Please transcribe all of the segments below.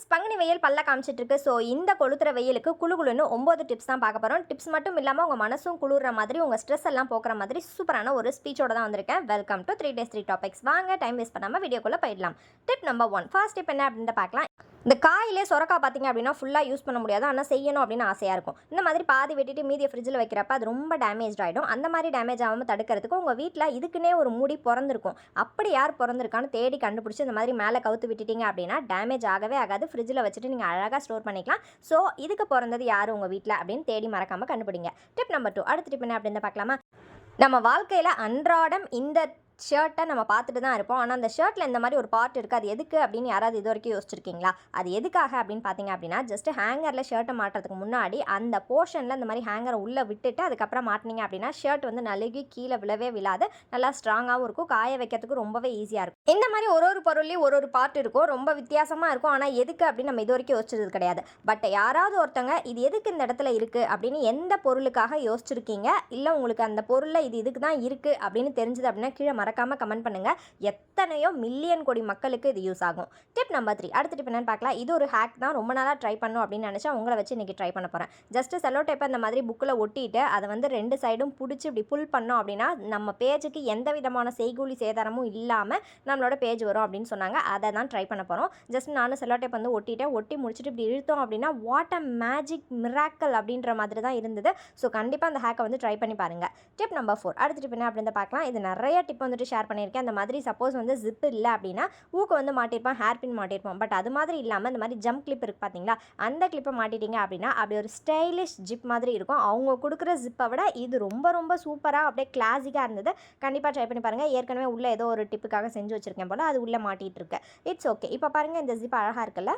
Friends Panguni வெயில் பல்ல காமிச்சிட்டு இருக்கு ஸோ இந்த கொளுத்துற வெயிலுக்கு குளு குழுன்னு ஒம்பது டிப்ஸ் தான் பார்க்க போகிறோம் டிப்ஸ் மட்டும் இல்லாமல் உங்கள் மனசும் குளிர்ற மாதிரி உங்கள் ஸ்ட்ரெஸ் எல்லாம் போக்குற மாதிரி சூப்பரான ஒரு ஸ்பீச்சோட தான் வந்திருக்கேன். Welcome to three days three topics வாங்க டைம் வேஸ்ட் பண்ணாமல் வீடியோக்குள்ளே போயிடலாம். Tip number one first tip என்ன அப்படின்னு பார்க்கலாம். இந்த காயிலே சொரக்காய் பார்த்தீங்க அப்படின்னா ஃபுல்லாக யூஸ் பண்ண முடியாது. ஆனால் செய்யணும் அப்படின்னு ஆசையாக இருக்கும். இந்த மாதிரி பாதி வெட்டிட்டு மீதியை ஃப்ரிட்ஜில் வைக்கிறப்ப அது ரொம்ப டேமேஜ் ஆகிடும் அந்த மாதிரி டேமேஜ் ஆகாமல் தடுக்கிறதுக்கு உங்கள் வீட்டில் இதுக்குன்னே ஒரு மூடி பிறந்திருக்கும். அப்படி யார் பிறந்திருக்கான்னு தேடி கண்டுபிடிச்சி இந்த மாதிரி மேலே கவுத்து விட்டுட்டீங்க அப்படின்னா டேமேஜ் ஆகவே ஆகாது. ஃப்ரிட்ஜில் வச்சுட்டு நீங்கள் அழகாக ஸ்டோர் பண்ணிக்கலாம். ஸோ இதுக்கு பிறந்தது யார் உங்கள் வீட்டில் அப்படின்னு தேடி மறக்காமல் கண்டுபிடிங்க. டிப் நம்பர் டூ அடுத்த டிப் என்ன அப்படின்னு பார்க்கலாமா? நம்ம வாழ்க்கையில் அன்றாடம் இந்த ஷர்ட்டை நம்ம பார்த்துட்டு தான் இருப்போம். ஆனால் அந்த ஷர்ட்டில் இந்த மாதிரி ஒரு பார்ட் இருக்குது அது எதுக்கு அப்படின்னு யாராவது இது வரைக்கும் யோசிச்சிருக்கீங்களா? அது எதுக்காக அப்படின்னு பார்த்தீங்க அப்படின்னா ஜஸ்ட் ஹேங்கரில் ஷர்ட்டை மாட்டுறதுக்கு முன்னாடி அந்த போர்ஷனில் இந்த மாதிரி ஹேங்கரை உள்ளே விட்டுட்டு அதுக்கப்புறம் மாட்டினீங்க அப்படின்னா ஷர்ட் வந்து நழுகி கீழே விழவே விழாது. நல்லா ஸ்ட்ராங்காகவும் இருக்கும். காய வைக்கிறதுக்கு ரொம்பவே ஈஸியாக இருக்கும். இந்த மாதிரி ஒரு ஒரு பொருள்லேயும் ஒரு ஒரு பார்ட் இருக்கும். ரொம்ப வித்தியாசமாக இருக்கும். ஆனால் எதுக்கு அப்படின்னு நம்ம இது வரைக்கும் யோசிச்சது கிடையாது. பட் யாராவது ஒருத்தங்க இது எதுக்கு இந்த இடத்துல இருக்குது அப்படின்னு எந்த பொருளுக்காக யோசிச்சிருக்கீங்க? இல்லை உங்களுக்கு அந்த பொருளில் இது இதுக்கு தான் இருக்குது அப்படின்னு தெரிஞ்சது அப்படின்னா கீழே மறக்காமல் கமெண்ட் பண்ணுங்கள் எத்தனையோ மில்லியன் கோடி மக்களுக்கு இது யூஸ் ஆகும். டிப் நம்பர் த்ரீ அடுத்த டிப் என்னென்னு பார்க்கலாம். இது ஒரு ஹேக் தான். ரொம்ப நாளாக ட்ரை பண்ணும் அப்படின்னு நினச்சா உங்களை வச்சு இன்றைக்கி ட்ரை பண்ண போகிறேன் ஜஸ்ட் செல்லோ டேப்பை அந்த மாதிரி புக்கில் ஒட்டிட்டு அதை வந்து ரெண்டு சைடும் பிடிச்சி இப்படி புல் பண்ணோம் அப்படின்னா நம்ம பேஜுக்கு எந்த விதமான செய்கூலி சேதாரமும் இல்லாமல் நம்மளோட பேஜ் வரும் அப்படின்னு சொன்னாங்க. அதை தான் ட்ரை பண்ண போகிறோம் ஜஸ்ட் நானும் செல்லோ டேப் வந்து ஒட்டிட்டேன். ஒட்டி முடிச்சுட்டு இப்படி இழுத்தோம் அப்படின்னா வாட் அ மேஜிக் மிராக்கல் அப்படின்ற மாதிரி தான் இருந்தது. ஸோ கண்டிப்பாக அந்த ஹேக்கை வந்து ட்ரை பண்ணி பாருங்கள் டிப் நம்பர் ஃபோர் அடுத்த டிப் என்ன அப்படின்னு பார்க்கலாம். இது நிறைய டிப் வந்து வந்துட்டு ஷேர் பண்ணியிருக்கேன். அந்த மாதிரி சப்போஸ் வந்து ஜிப் இல்லை அப்படின்னா ஊக்கு வந்து மாட்டியிருப்போம் ஹேர் பின் மாட்டியிருப்போம் பட் அது மாதிரி இல்லாமல் இந்த மாதிரி ஜம்ப் கிளிப் இருக்குது பார்த்தீங்களா அந்த கிளிப்பை மாட்டிட்டீங்க அப்படின்னா அப்படி ஒரு ஸ்டைலிஷ் ஜிப் மாதிரி இருக்கும். அவங்க கொடுக்குற ஜிப்பை விட இது ரொம்ப ரொம்ப சூப்பராக அப்படியே கிளாசிக்காக இருந்தது. கண்டிப்பாக ட்ரை பண்ணி பாருங்கள் ஏற்கனவே உள்ளே ஏதோ ஒரு டிப்புக்காக செஞ்சு வச்சுருக்கேன் போல் அது உள்ளே மாட்டிகிட்டு இருக்கு. இட்ஸ் ஓகே இப்போ பாருங்கள் இந்த ஜிப் அழகாக இருக்குல்ல?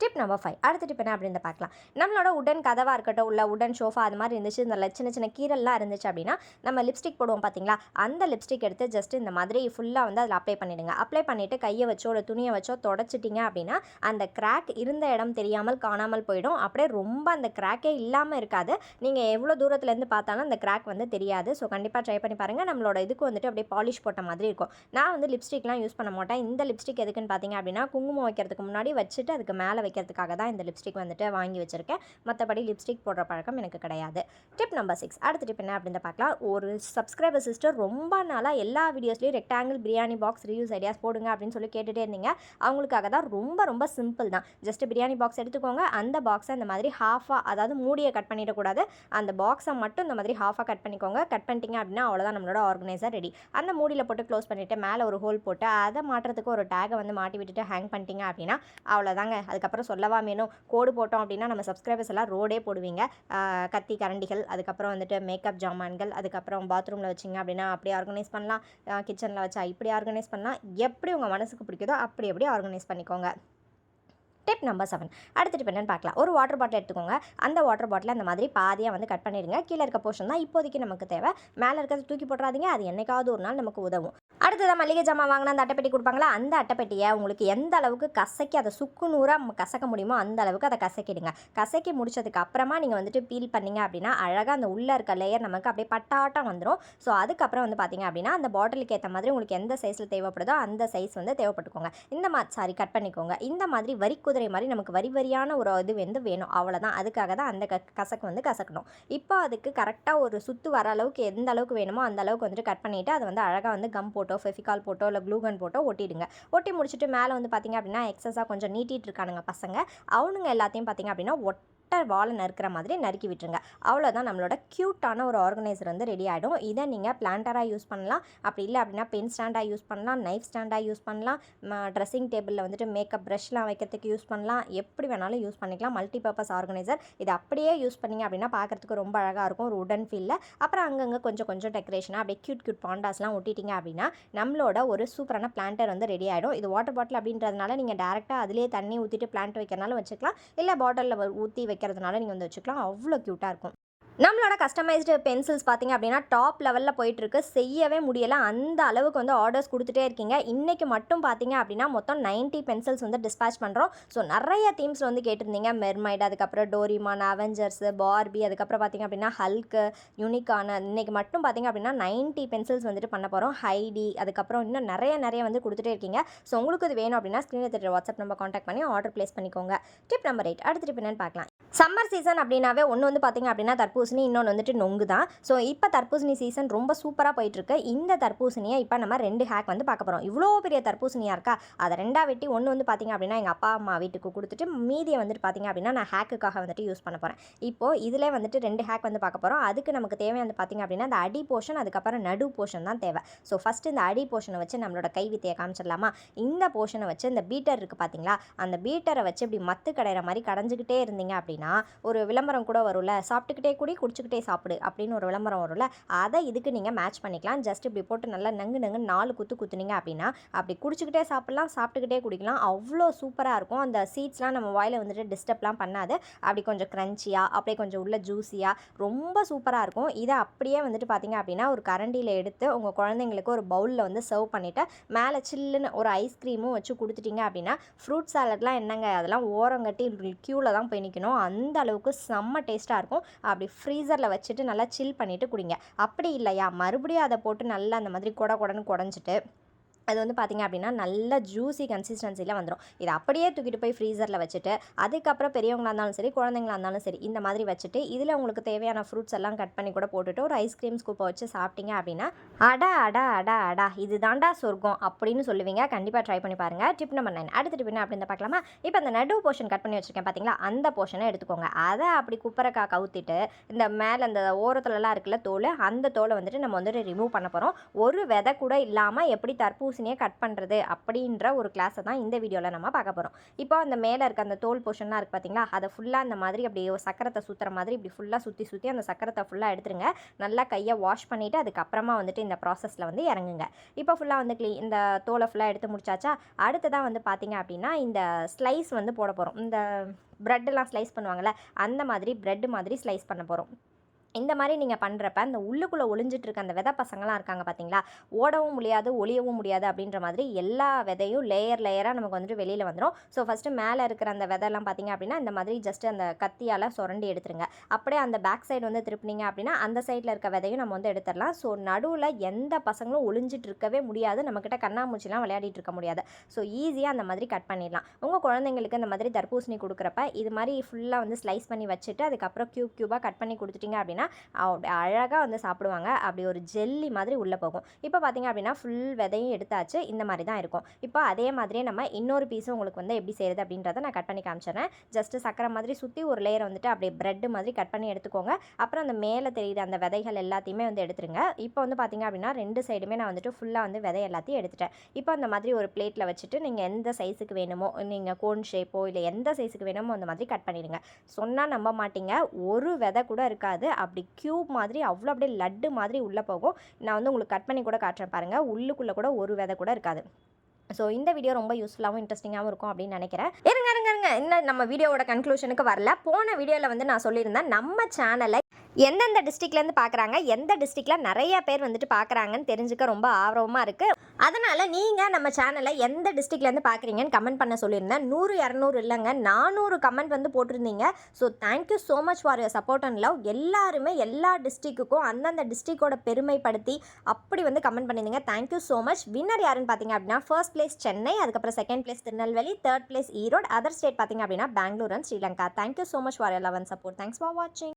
டிப் நம்பர் ஃபைவ் அடுத்த டிப் என்ன அப்படின்னு பார்க்கலாம். நம்மளோட உடன் கதவாக இருக்கட்டும் உள்ள உடன் ஷோஃபா அது மாதிரி இருந்துச்சு இந்த சின்ன சின்ன கீரல்லாம் இருந்துச்சு அப்படின்னா நம்ம லிப்ஸ்டிக் போடுவோம் பார்த்தீங்களா அந்த லிப்ஸ்டிக் எடுத்து ஜஸ்ட் இந்த மாதிரி ஃபுல்லாக வந்து அதில் அப்ளை பண்ணிவிடுங்க அப்ளை பண்ணிவிட்டு கையை வச்சோ ஒரு துணியை வச்சோ தொடச்சிட்டிங்க அப்படின்னா அந்த கிராக் இருந்த இடம் தெரியாமல் காணாமல் போயிடும். அப்படியே ரொம்ப அந்த கிராக்கே இல்லாமல் இருக்காது. நீங்கள் எவ்வளோ தூரத்துலேருந்து பார்த்தாலும் அந்த கிராக் வந்து தெரியாது. ஸோ கண்டிப்பாக ட்ரை பண்ணி பாருங்கள் நம்மளோட இதுக்கு வந்துட்டு அப்படியே பாலிஷ் போட்ட மாதிரி இருக்கும். நான் வந்து லிப்ஸ்டிக்லாம் யூஸ் பண்ண மாட்டேன். இந்த லிப்ஸ்டிக் எதுக்குன்னு பார்த்தீங்க அப்படின்னா குங்குமம் வைக்கிறதுக்கு முன்னாடி வச்சுட்டு அதுக்கு மேலே வைக்கிறதுக்காக தான் இந்த லிப்ஸ்டிக் வந்துட்டு வாங்கி வச்சுருக்கேன். மற்றபடி லிப்ஸ்டிக் போடுற பழக்கம் எனக்கு கிடையாது. டிப் நம்பர் சிக்ஸ் அடுத்த டிப் என்ன அப்படின்னு பார்க்கலாம். ஒரு சப்ஸ்கிரைபர் சிஸ்டர் ரொம்ப நாளாக எல்லா வீடியோஸ்லேயும் rectangle biryani box reviews ideas போடுங்க அப்படின்னு சொல்லி கேட்டுகிட்டே இருந்தீங்க. அவங்களுக்காக தான் ரொம்ப ரொம்ப சிம்பிள் தான். ஜஸ்ட் பிரியாணி பாக்ஸ் எடுத்துக்கோங்க. அந்த பாக்ஸை இந்த மாதிரி ஹாஃபாக அதாவது மூடியை கட் பண்ணிடக்கூடாது. அந்த பாக்ஸை மட்டும் இந்த மாதிரி ஹாஃபாக கட் பண்ணிக்கோங்க. கட் பண்ணிட்டீங்க அப்படின்னா அவ்வளோதான் நம்மளோட ஆர்கனைசர் ரெடி அந்த மூடியில் போட்டு க்ளோஸ் பண்ணிவிட்டு மேலே ஒரு ஹோல் போட்டு அதை மாட்டுறதுக்கு ஒரு டேகை வந்து மாட்டி விட்டுட்டு ஹேங் பண்ணிட்டீங்க அப்படின்னா அவ்வளோதாங்க அதுக்கப்புறம் சொல்லவா வேணும் கோடு போட்டோம் அப்படின்னா நம்ம சப்ஸ்கிரைபர்ஸ் எல்லாம் ரோடே போடுவீங்க. கத்தி கரண்டிகள் அதுக்கப்புறம் வந்துட்டு மேக்கப் ஜாமான்கள் அதுக்கப்புறம் பாத்ரூமில் வச்சிங்க அப்படின்னா அப்படி ஆர்கனைஸ் பண்ணலாம். கிச்சனில் வச்சா இப்படி ஆர்கனைஸ் பண்ணலாம். எப்படி உங்கள் மனசுக்கு பிடிக்குதோ அப்படி எப்படி ஆர்கனைஸ் பண்ணிக்கோங்க. டிப் நம்பர் செவன் அடுத்த டிப் என்னென்னு பார்க்கலாம். ஒரு வாட்டர் பாட்டில் எடுத்துக்கோங்க. அந்த வாட்டர் பாட்டில் அந்த மாதிரி பாதியாக வந்து கட் பண்ணிடுங்க. கீழே இருக்க போர்ஷன் தான் இப்போதைக்கு நமக்கு தேவை. மேலே இருக்கிறத தூக்கி போட்டுறாதீங்க. அது என்னைக்காவது ஒரு நாள் நமக்கு உதவும். அடுத்ததான் மளிகை ஜாமான் வாங்கினா அந்த அட்டைப்பெட்டி கொடுப்பாங்களா? அந்த அட்டைப்பெட்டியை உங்களுக்கு எந்த அளவுக்கு கசக்கி அதை சுக்கு நூறாக கசக்க முடியுமோ அந்த அளவுக்கு அதை கசக்கிடுங்க. கசக்கி முடிச்சதுக்கு அப்புறமா நீங்கள் வந்துட்டு பீல் பண்ணீங்க அப்படின்னா அழகாக அந்த உள்ளே இருக்க லேயர் நமக்கு அப்படியே பட்டாட்டம் வந்துடும் ஸோ அதுக்கப்புறம் வந்து பார்த்தீங்க அப்படின்னா அந்த பாட்டிலுக்கு ஏற்ற மாதிரி உங்களுக்கு எந்த சைஸில் தேவைப்படுதோ அந்த சைஸ் வந்து தேவைப்பட்டுக்கோங்க. இந்த மாதிரி சாரி கட் பண்ணிக்கோங்க. இந்த மாதிரி வரி குதிரை மாதிரி நமக்கு வரி வரியான ஒரு இது வந்து வேணும். அவ்வளோதான் அதுக்காக தான் அந்த க கசக்கு வந்து கசக்கணும். இப்போ அதுக்கு கரெக்டாக ஒரு சுத்து வர அளவுக்கு எந்த அளவுக்கு வேணுமோ அந்த அளவுக்கு வந்துட்டு கட் பண்ணிவிட்டு அதை வந்து அழகாக வந்து கம் போட்டோ ஃபெஃபிகால் போட்டோ இல்லை க்ளூகன் போட்டோ ஒட்டிடுங்க. ஒட்டி முடிச்சுட்டு மேலே வந்து பார்த்திங்க அப்படின்னா எக்ஸஸாக கொஞ்சம் நீட்டிகிட்டு இருக்கானுங்க பசங்க. அவனுங்க எல்லாத்தையும் பார்த்திங்க அப்படின்னா கரெக்டாக வாழை நறுக்கிற மாதிரி நறுக்கி விட்டுருங்க. அவ்வளோதான் நம்மளோட க்யூட்டான ஒரு ஆர்கனைசர் வந்து ரெடி ஆகிடும் இதை நீங்கள் பிளான்டராக யூஸ் பண்ணலாம். அப்படி இல்லை அப்படின்னா பென் ஸ்டாண்டாக யூஸ் பண்ணலாம். நைஃப் ஸ்டாண்டாக யூஸ் பண்ணலாம். ட்ரெஸ்ஸிங் டேபிளில் வந்துட்டு மேக்கப் ப்ரஷ்லாம் வைக்கிறதுக்கு யூஸ் பண்ணலாம். எப்படி வேணாலும் யூஸ் பண்ணிக்கலாம். மல்டி பர்பஸ் ஆர்கனைசர் இது அப்படியே யூஸ் பண்ணிங்க அப்படின்னா பார்க்குறதுக்கு ரொம்ப அழகாக இருக்கும். ஒரு உடன் ஃபீலில் அப்புறம் அங்கங்கே கொஞ்சம் கொஞ்சம் டெக்கரேஷனாக அப்படியே க்யூட் க்யூட் பாண்டாஸ்லாம் ஒட்டிட்டீங்க அப்படின்னா நம்மளோட ஒரு சூப்பரான பிளான்டர் வந்து ரெடி ஆகிடும் இது வாட்டர் பாட்டில் அப்படின்றதுனால நீங்கள் டேரெக்டாக அதிலே தண்ணி ஊற்றிட்டு பிளான்ட் வைக்கிறனாலும் வச்சுக்கலாம். இல்லை பாட்டிலில் ஊற்றி வைக்கிறதுனால நீங்கள் வந்து வச்சுக்கலாம். அவ்வளோ க்யூட்டாக இருக்கும். நம்மளோட கஸ்டமைஸ்டு பென்சில்ஸ் பார்த்தீங்க அப்படின்னா டாப் லெவலில் போயிட்டுருக்கு. செய்யவே முடியலை. அந்த அளவுக்கு வந்து ஆர்டர்ஸ் கொடுத்துட்டே இருக்கீங்க. இன்றைக்கி மட்டும் பார்த்தீங்க அப்படின்னா மொத்தம் 90 பென்சில்ஸ் வந்து டிஸ்பேச் பண்ணுறோம் ஸோ நிறைய தீம்ஸ் வந்து கேட்டிருந்தீங்க. மெர்மைட் அதுக்கப்புறம் டோரிமான் அவெஞ்சர்ஸ் பார்பி அதுக்கப்புறம் பார்த்தீங்க அப்படின்னா ஹல்க்கு யூனிக்கான இன்றைக்கி மட்டும் பார்த்தீங்க அப்படின்னா 90 பென்சில்ஸ் வந்துட்டு பண்ண போகிறோம் ஹைடி அதுக்கப்புறம் இன்னும் நிறைய நிறைய வந்து கொடுத்துட்டே இருக்கீங்க. ஸோ உங்களுக்கு இது வேணும் அப்படின்னா ஸ்க்ரீனில் தெரியுற வாட்ஸ்அப் நம்பர் காண்டாக்ட் பண்ணி ஆர்டர் ப்ளேஸ் பண்ணிக்கோங்க. டிப் நம்பர் எயிட் அடுத்த டிப் என்னன்னு பார்க்கலாம். சம்மர் சீசன் அப்படின்னாவே ஒன்று வந்து பார்த்தீங்க அப்படின்னா தர்பூசணி இன்னொன்று வந்துட்டு நொங்கு தான். ஸோ இப்போ தர்பூசணி சீசன் ரொம்ப சூப்பராக போயிட்டுருக்கு. இந்த தர்பூசணியை இப்போ நம்ம ரெண்டு ஹேக் வந்து பார்க்க போகிறோம் இவ்வளோ பெரிய தர்பூசணியாக இருக்கா? அதை ரெண்டாக வெட்டி ஒன்று வந்து பார்த்திங்க அப்படின்னா எங்கள் அப்பா அம்மா வீட்டுக்கு கொடுத்துட்டு மீதியை வந்துட்டு பார்த்தீங்க அப்படின்னா நான் ஹேக்குக்காக வந்துட்டு யூஸ் பண்ண போகிறேன் இப்போது இதிலே வந்துட்டு ரெண்டு ஹேக் வந்து பார்க்க போகிறோம் அதுக்கு நமக்கு தேவை வந்து பார்த்திங்க அப்படின்னா அந்த அடி போர்ஷன் அதுக்கப்புறம் நடு போர்ஷன் தான் தேவை. ஸோ ஃபஸ்ட்டு இந்த அடி போர்ஷனை வச்சு நம்மளோட கை வித்தையை காமிச்சிடலாமா? இந்த போர்ஷனை வச்சு இந்த பீட்டர் இருக்குது பார்த்தீங்களா அந்த பீட்டரை வச்சு இப்படி மத்து கடையிற மாதிரி கடைஞ்சிக்கிட்டே இருந்தீங்க அப்படின்னா ஒரு விளம்பரம் கூட வரும்ல சாப்பிட்டுக்கிட்டே கூட குடிச்சுக்கிட்டே சாப்பிடு அப்படின்னு ஒரு விளம்பரம் வரும்ல. அதை இதுக்கு நீங்கள் மேட்ச் பண்ணிக்கலாம். ஜஸ்ட் இப்படி போட்டு நல்லா நங்கு நங்கு நாலு குத்து குத்துனீங்க அப்படின்னா அப்படி குடிச்சுக்கிட்டே சாப்பிட்லாம் சாப்பிட்டுக்கிட்டே குடிக்கலாம். அவ்வளோ சூப்பராக இருக்கும். அந்த சீட்ஸ்லாம் நம்ம வாயில் வந்துட்டு டிஸ்டர்ப்லாம் பண்ணாது. அப்படி கொஞ்சம் க்ரன்ச்சியாக அப்படியே கொஞ்சம் உள்ள ஜூஸியாக ரொம்ப சூப்பராக இருக்கும். இதை அப்படியே வந்துட்டு பார்த்தீங்க அப்படின்னா ஒரு கரண்டியில் எடுத்து உங்கள் குழந்தைங்களுக்கு ஒரு பவுலில் வந்து சர்வ் பண்ணிவிட்டு மேலே சில்லுன்னு ஒரு ஐஸ்கிரீமும் வச்சு கொடுத்துட்டீங்க அப்படின்னா ஃப்ரூட் சாலட்லாம் என்னங்க? அதெல்லாம் ஓரங்கட்டி க்யூவில் தான் போய் நிற்கணும் அந்த அளவுக்கு செம்ம டேஸ்ட்டாக இருக்கும். அப்படி ஃப்ரீசரில் வச்சுட்டு நல்லா சில் பண்ணிவிட்டு குடிங்க. அப்படி இல்லையா? மறுபடியும் அதை போட்டு நல்லா அந்த மாதிரி கொட கொடன்னு குடஞ்சிட்டு அது வந்து பார்த்திங்க அப்படின்னா நல்ல ஜூஸி கன்சிஸ்டன்சியில் வந்துடும் இதை அப்படியே தூக்கிட்டு போய் ஃப்ரீசரில் வச்சுட்டு அதுக்கப்புறம் பெரியவங்களாக இருந்தாலும் சரி குழந்தைங்களா இருந்தாலும் சரி இந்த மாதிரி வச்சுட்டு இதில் உங்களுக்கு தேவையான ஃப்ரூட்ஸ் எல்லாம் கட் பண்ணி கூட போட்டுட்டு ஒரு ஐஸ்கிரீம் ஸ்கூப்பை வச்சு சாப்பிட்டீங்க அப்படின்னா அடா அடா அடா அடா இது தாண்டா சொர்க்கம் அப்படின்னு சொல்லுவீங்க. கண்டிப்பாக ட்ரை பண்ணி பாருங்கள் டிப் நம்பர் நைன் அடுத்த டிப் என்ன அப்படின்னு பார்க்கலாமா? இப்போ அந்த நடு போர்ஷன் கட் பண்ணி வச்சுருக்கேன் பார்த்தீங்களா அந்த போர்ஷனை எடுத்துக்கோங்க. அதை அப்படி குப்பரக்காய் கவுத்திட்டு இந்த மேலே அந்த ஓரத்துலலாம் இருக்குல்ல தோல் அந்த தோலை வந்துட்டு நம்ம வந்துட்டு ரிமூவ் பண்ண போகிறோம் ஒரு விதை கூட இல்லாமல் எப்படி தர்பூசணியை கட் பண்ணுறது அப்படின்ற ஒரு கிளாஸை தான் இந்த வீடியோவில் நம்ம பார்க்க போகிறோம் இப்போ அந்த மேலே இருக்க அந்த தோல் போர்ஷன்லாம் இருக்குது பார்த்தீங்களா அதை ஃபுல்லாக அந்த மாதிரி அப்படியே சக்கரத்தை சுற்றுற மாதிரி இப்படி ஃபுல்லாக சுற்றி சுற்றி அந்த சக்கரத்தை ஃபுல்லாக எடுத்துருங்க. நல்லா கையை வாஷ் பண்ணிவிட்டு அதுக்கப்புறமா வந்துட்டு இந்த ப்ராசஸில் வந்து இறங்குங்க. இப்போ ஃபுல்லாக வந்து க்ளீ இந்த தோலை ஃபுல்லாக எடுத்து முடிச்சாச்சா? அடுத்ததாக வந்து பார்த்தீங்க அப்படின்னா இந்த ஸ்லைஸ் வந்து போட போகிறோம் இந்த ப்ரெட்டெல்லாம் ஸ்லைஸ் பண்ணுவாங்கள்ல அந்த மாதிரி ப்ரெட் மாதிரி ஸ்லைஸ் பண்ண போகிறோம் இந்த மாதிரி நீங்கள் பண்ணுறப்ப அந்த உள்ளுக்குள்ளே ஒளிஞ்சிட்டு இருக்க அந்த விதை பசங்களாம் இருக்காங்க பார்த்தீங்களா ஓடவும் முடியாது ஒளியவும் முடியாது அப்படின்ற மாதிரி எல்லா விதையும் லேயர் லேயராக நமக்கு வந்துட்டு வெளியில் வந்துடும் ஸோ ஃபஸ்ட்டு மேலே இருக்கிற அந்த விதைலாம் பார்த்தீங்க அப்படின்னா இந்த மாதிரி ஜஸ்ட் அந்த கத்தியால் சுரண்டி எடுத்துருங்க. அப்படியே அந்த பேக் சைடு வந்து திருப்பினீங்க அப்படின்னா அந்த சைடில் இருக்க விதையும் நம்ம வந்து எடுத்துடலாம். ஸோ நடுவில் எந்த பசங்களும் ஒளிஞ்சிட்டு இருக்கவே முடியாது. நம்மக்கிட்ட கண்ணாமூச்சிலாம் விளையாடிட்டு இருக்க முடியாது. ஸோ ஈஸியாக அந்த மாதிரி கட் பண்ணிடலாம். உங்கள் குழந்தைங்களுக்கு இந்த மாதிரி தர்பூசணி கொடுக்குறப்ப இது மாதிரி ஃபுல்லாக வந்து ஸ்லைஸ் பண்ணி வச்சுட்டு அதுக்கப்புறம் க்யூப் க்யூபாக கட் பண்ணி கொடுத்துட்டிங்க அப்படின்னா அப்படின்னா அழகாக வந்து சாப்பிடுவாங்க. அப்படி ஒரு ஜெல்லி மாதிரி உள்ளே போகும். இப்போ பார்த்தீங்க அப்படின்னா ஃபுல் விதையும் எடுத்தாச்சு. இந்த மாதிரி தான் இருக்கும். இப்போ அதே மாதிரியே நம்ம இன்னொரு பீஸும் உங்களுக்கு வந்து எப்படி செய்கிறது அப்படின்றத நான் கட் பண்ணி காமிச்சிடுறேன். ஜஸ்ட்டு சக்கரை மாதிரி சுற்றி ஒரு லேயர் வந்துட்டு அப்படியே ப்ரெட் மாதிரி கட் பண்ணி எடுத்துக்கோங்க. அப்புறம் அந்த மேலே தெரிகிற அந்த விதைகள் எல்லாத்தையுமே வந்து எடுத்துருங்க. இப்போ வந்து பார்த்தீங்க அப்படின்னா ரெண்டு சைடுமே நான் வந்துட்டு ஃபுல்லாக வந்து விதை எல்லாத்தையும் எடுத்துட்டேன். இப்போ அந்த மாதிரி ஒரு பிளேட்டில் வச்சுட்டு நீங்கள் எந்த சைஸுக்கு வேணுமோ நீங்கள் கோன் ஷேப்போ இல்லை எந்த சைஸுக்கு வேணுமோ அந்த மாதிரி கட் பண்ணிடுங்க. சொன்னால் நம்ப மாட்டீங்க. ஒரு விதை கூட இருக்காது. அப்படி அப்படி க்யூப் மாதிரி அவ்வளோ அப்படியே லட்டு மாதிரி உள்ளே போகும். நான் வந்து உங்களுக்கு கட் பண்ணி கூட காட்டுறேன் பாருங்கள் உள்ளுக்குள்ளே கூட ஒரு விதை கூட இருக்காது. ஸோ இந்த வீடியோ ரொம்ப யூஸ்ஃபுல்லாகவும் இன்ட்ரெஸ்டிங்காகவும் இருக்கும் அப்படின்னு நினைக்கிறேன். இருங்க இருங்க இருங்க. இன்னும் நம்ம வீடியோவோட கன்க்ளூஷனுக்கு வரல. போன வீடியோவில் வந்து நான் சொல்லியிருந்தேன் நம்ம சேனலை எந்தெந்த டிஸ்ட்ரிக்ட்லேருந்து பார்க்குறாங்க எந்த டிஸ்ட்ரிக்டில் நிறைய பேர் வந்துட்டு பார்க்குறாங்கன்னு தெரிஞ்சுக்க ரொம்ப ஆர்வமாக இருக்குது அதனால் நீங்கள் நம்ம சேனலை எந்த டிஸ்ட்ரிக்ட்லேருந்து பார்க்குறீங்கன்னு கமெண்ட் பண்ண சொல்லியிருந்தேன். நூறு இரநூறு இல்லைங்க நானூறு கமெண்ட் வந்து போட்டிருந்தீங்க. So thank you so much for your support and love எல்லாருமே எல்லா டிஸ்ட்ரிக்குக்கும் அந்தந்த டிஸ்ட்ரிக்டோட பெருமைப்படுத்தி அப்படி வந்து கமெண்ட் பண்ணியிருந்தீங்க. தேங்க்யூ ஸோ மச் வின்னர் யாருன்னு பார்த்தீங்க அப்படின்னா ஃபர்ஸ்ட் பிளேஸ் சென்னை அதுக்கப்புறம் second place Tirunelveli third place Erode other state பார்த்தீங்க அப்படின்னா Bangalore and Sri Lanka. Thank you so much for your love and support thanks for வாட்சிங்